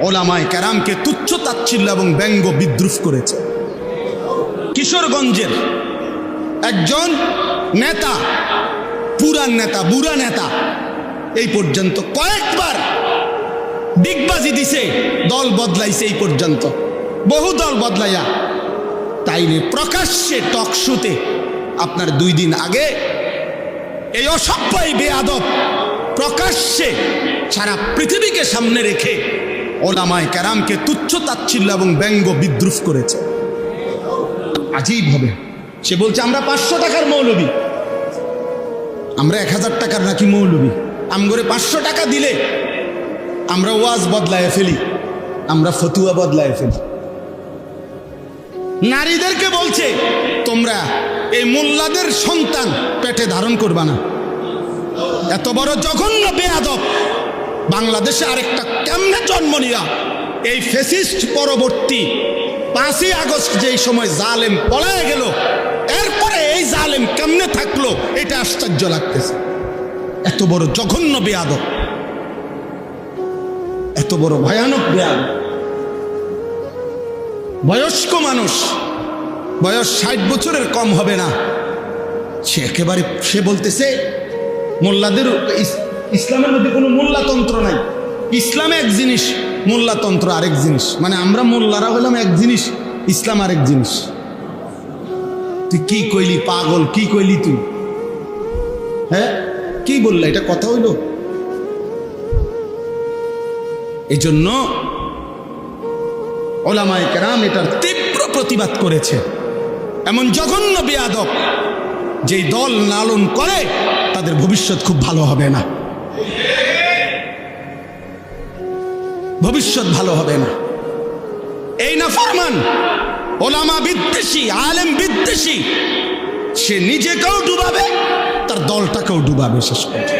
ওলামায় ক্যারামকে তুচ্ছ তাচ্ছিল্য এবং ব্যঙ্গ বিদ্রুপ করেছে। কিশোরগঞ্জের একজন নেতা, পুরান নেতা, বুড়া নেতা, এই পর্যন্ত কয়েকবার ডিগবাজি দিছে, দল বদলাইছে এই পর্যন্ত। বহু দল বদলাইয়া তাইলে প্রকাশ্যে টকশুতে আপনার দুই দিন আগে এই অসভ্যই বেয়াদব প্রকাশ্যে সারা পৃথিবীকে সামনে রেখে ওলামায় ক্যারামকে তুচ্ছ তাচ্ছিল্য এবং ব্যঙ্গ বিদ্রুপ করেছে। আজীব হবে। সে বলছে, আমরা পাঁচশো টাকার মৌলবী। আমরা এক হাজার টাকার নাকি মৌলবী? আমগরে পাঁচশো টাকা দিলে আমরা ওয়াজ বদলায় ফেলি, আমরা ফতুয়া বদলায় ফেলি। নারীদেরকে বলছে, তোমরা এই মোল্লাদের সন্তান পেটে ধারণ করবা না। এত বড় জঘন্য বেয়াদব বাংলাদেশে আরেকটা কেমনে জন্ম নিয়া? এই ফেসিস্ট পরবর্তী পাঁচই আগস্ট যেই সময় জালেম পলায় গেল, এরপরে এই জালেম কেমনে থাকল এটা আশ্চর্য লাগতেছে। এত বড় জঘন্য বেয়াদব, এত বড় ভয়ানক বেয়াদব। বয়স্ক মানুষ, বয়স ষাট বছরের কম হবে না। সে একেবারে, সে বলতেছে, মোল্লাদের ইসলামের মধ্যে কোনো মোল্লাতন্ত্র নাই। ইসলাম এক জিনিস মোল্লাতন্ত্র আরেক জিনিস। মানে আমরা মোল্লারা হলাম এক জিনিস, ইসলাম আরেক জিনিস। তুই কি কইলি পাগল, কি কইলি তুই? হ্যাঁ? কি বললা? এটা কথা হইল? এই জন্য ওলামায় কেরাম এটার তীব্র প্রতিবাদ করেছে। এমন জঘন্য বেয়াদব যেই দল লালন করে, তাদের ভবিষ্যৎ খুব ভালো হবে না। ভবিষ্যৎ ভালো হবে না। এই না ফরমান, ওলামা বিদ্বেষী, আলেম বিদ্বেষী। সে নিজেকেও ডুবাবে, তার দলটাকেও ডুবাবে শেষ পর্যন্ত।